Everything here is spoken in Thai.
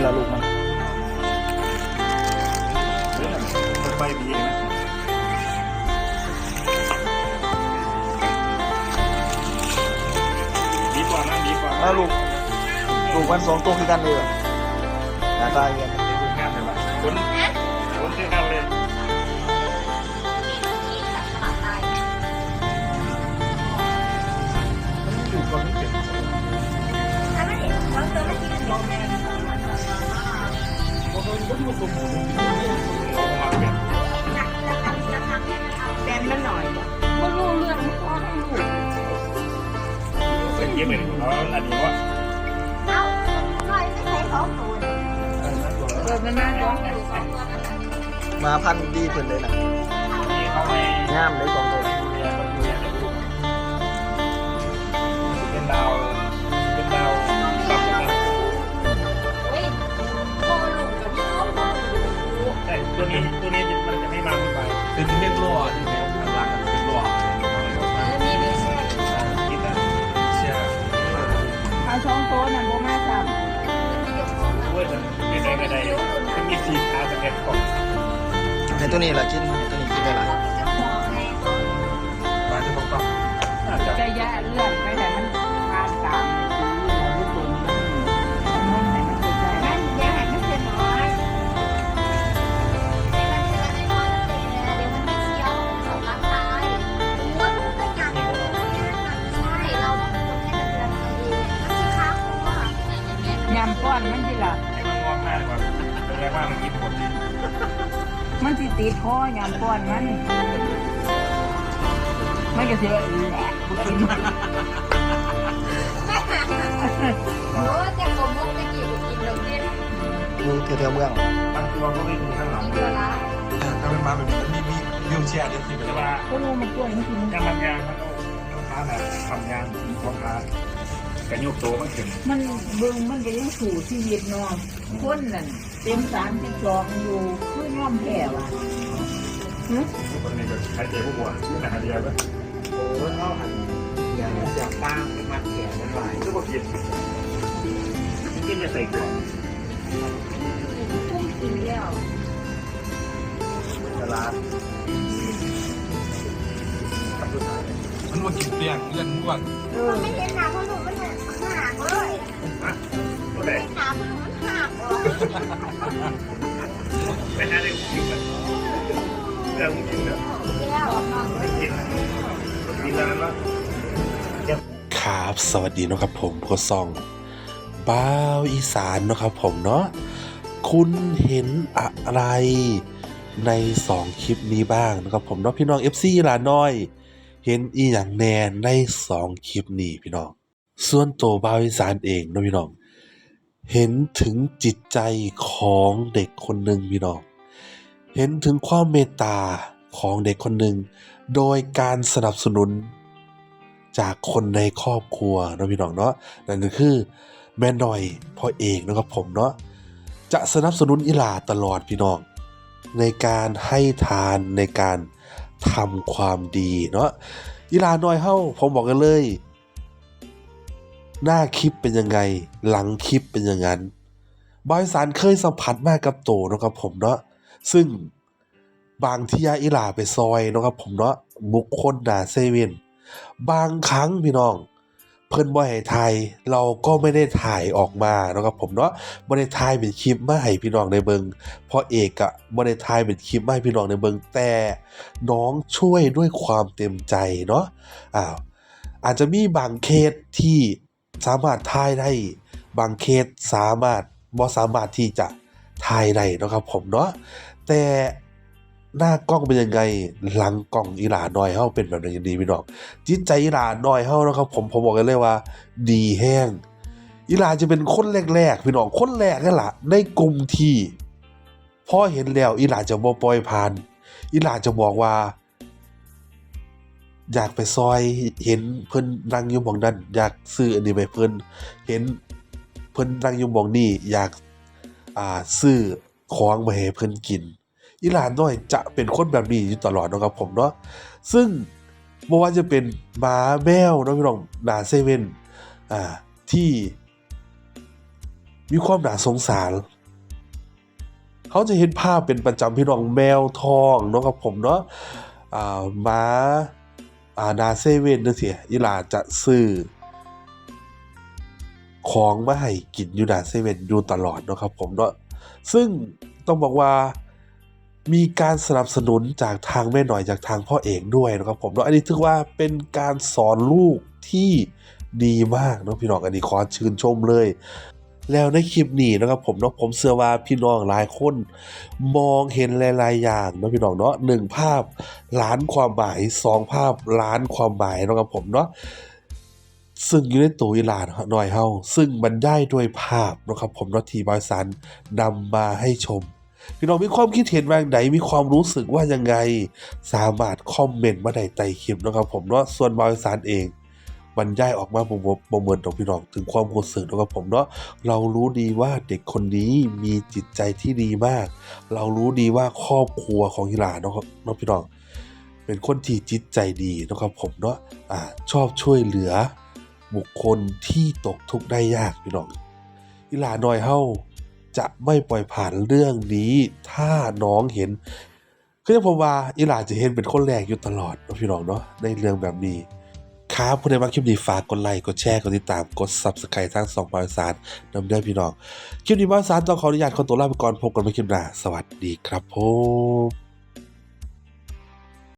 นี่แหละลูกมันมันใบบีนะดีกว่านะดีกว่าแล้วลูกลูกมันสองตัวคือกันเลยหรอหน้าตายเงี้ยคนคน ลงมาเก็บนมันหน่อยไม่รู้เรื่องมันก็ให้ลูกเป็นเก็บเลยแล้วอันนี้ว่าเกิดมันน่าร้องมาพันดีเพิ่นเลยนะที่เขาให้งามเลยสองตัว องโต๊ะน่ะโบมาซ้เว้ยไม่ได้ไม่ได้จะมีสีขาวแกนก่อนในตัวนี้ละกินในตัวนี้กินได้หลายมาที่ผมต้องน่าจะำจะแย่เลื่อนไปแต่มัน ให้มันงอกหน้าก่อนเป็นไงบ้างมันกินหมดมันสิติดคอยำก้อนมันมันก็เสียแหละบุกินมันอยู่แถวๆเมืองบางตัวก็ไม่มีข้างหลังถ้าเป็นมาแบบนี้มันมีมีวิวแชร์ได้ที่เป็นแต่ว่าว่าก็รู้มันกล้วยมันกินยางมันยางมันต้องค้าแบบทำยางต้องค้า แต่ยกโตมันถึงมันเบิ่งมันก็ยังสู่ชีวิตเนาะคนนั่นเต็มสามสิบสองอยู่คือย่อมแพ้ว่ะหึคนนี้จะใช้เจ๊ผู้บัวชื่อหนาเดียวก็โอ้เท่าหันอย่างเสียบ้างเป็นมัดแขนมันไหลก็บอกกินกินจะใส่ก่อนพุ่งกินแล้วตลาดมันว่ากินเปรี้ยงเลื่อนม่วง เออก็ได้ไปหาได้กินเลยเรื่องกินเลยไม่กินกินแล้วครับสวัสดีนะครับผมก็ซองบ้าวอีสานนะครับผมเนาะคุณเห็นอะไรในสองคลิปนี้บ้างนะครับผมเนาะพี่น้อง FC ลาน้อย เห็นอีอย่างแน่ในสองคลิปนี้พี่น้อง ส่วนตัวบ้าวอีสานเองนะพี่น้อง เห็นถึงจิตใจของเด็กคนหนึ่งพี่น้อง เห็นถึงความเมตตาของเด็กคนหนึ่ง โดยการสนับสนุนจากคนในครอบครัวนะพี่น้องเนาะนั่นก็คือแม่หน่อยพ่อเอกนะครับผมเนาะจะสนับสนุนอิหลาตลอดพี่น้อง ในการให้ทานในการทำความดีเนาะอิหลาน้อยเฮ้าผมบอกกันเลย หน้าคลิปเป็นยังไง หลังคลิปเป็นอย่างนั้นบอยสารเคยสัมผัสมากกับโตเนาะครับผมเนาะซึ่งบางที่ยาอิหลาไปซอยเนาะครับผมเนาะบุคคลหนาเซเว่นบางครั้งพี่น้อง เพิ่นบ่ให้ถ่ายเราก็ไม่ได้ถ่ายออกมาเนาะครับผมเนาะบ่ได้ถ่ายเป็นคลิปมาให้พี่น้องได้เบิงเพราะเอกอะบ่ได้ถ่ายเป็นคลิปมาให้พี่น้องได้เบิงแต่น้องช่วยด้วยความเต็มใจเนาะอ้าวอาจจะมีบางเคสที่ สามารถถ่ายได้บางเคสสามารถบ่สามารถที่จะถ่ายได้นะครับผมเนาะแต่หน้ากล้องเป็นยังไงหลังกล้องอีหลาน้อยเฮาเป็นแบบนั้นดีพี่น้องจิตใจอีหลาน้อยเฮานะครับผมผมบอกกันเลยว่า ดีแห้งอีหลาจะเป็นคนแรกๆพี่น้องคนแรกนั่นแหละในกลุ่มที่พอเห็นแล้วอีหลาจะบ่ปล่อยผ่านอีหลาจะบอกว่า อยากไปซอยเห็นเพิ่นนั่งอยู่หมองนั้นอยากซื้ออันนี้ไปเพิ่นเห็นเพิ่นนั่งอยู่หมองนี้อยากอ่าซื้อของมาให้เพิ่นกินอีหลาน้อยจะเป็นคนแบบนี้อยู่ตลอดนะครับผมเนาะซึ่งบ่ว่าจะเป็นหมาแมวเนาะพี่น้องหนาเซเว่นอ่าที่มีความหนาสงสาร เขาจะเห็นภาพเป็นประจำพี่น้องแมวทองเนาะครับผมเนาะอ่าหมา อานาเซเว่นนั่นสิอีหลาจะซื้อ ของมาให้กินอยู่นาเซเว่นอยู่ตลอดเนาะครับผมเนาะซึ่งต้องบอกว่ามีการสนับสนุนจากทางแม่หน่อยจากทางพ่อเอกด้วยนะครับผมเนาะอันนี้ถือว่าเป็นการสอนลูกที่ดีมากเนาะพี่น้องอันนี้ขอชื่นชมเลย แล้วในคลิปนี้นะครับผมเนาะผมเชื่อว่าพี่น้องหลายคนมองเห็นหลายๆอย่างนะพี่น้องเนาะหนึ่งภาพล้านความหมายสองภาพล้านความหมายนะครับผมเนาะซึ่งอยู่ในตัวอีหลานหน่อยเฮาซึ่งบรรยายด้วยภาพนะครับผมเนาะทีบอยสันนำมาให้ชม พี่น้องมีความคิดเห็นว่างไรมีความรู้สึกว่ายังไง สามารถคอมเมนต์มาได้ใต้คลิปนะครับผมเนาะส่วนบอยสันเอง บรรยายออกมาบ่บ่บ่เหมือนของพี่น้องถึงความรู้สึกนะครับผมเนาะเรารู้ดีว่าเด็กคนนี้มีจิตใจที่ดีมาก เรารู้ดีว่าครอบครัวของอีหลานเนาะเนาะพี่น้อง เป็นคนที่จิตใจดีนะครับผมเนาะอ่าชอบช่วยเหลือ บุคคลที่ตกทุกข์ได้ยากพี่น้องอีหลาน้อยเฮาจะไม่ปล่อยผ่านเรื่องนี้ ถ้าน้องเห็นคือผมว่าอีหลาจะเห็นเป็นคนแรกอยู่ตลอดนะพี่น้องเนาะในเรื่องแบบนี้ ครับผู้ใดมาคลิปนี้ฝากกดไลค์กดแชร์กดติดตามกด Subscribe ทั้งสองบริษัทนำเด้อพี่น้องคลิปนี้บริษัทต้องขออนุญาตขอตัวลาไปก่อนพบกันใหม่คลิปหน้าสวัสดีครับผม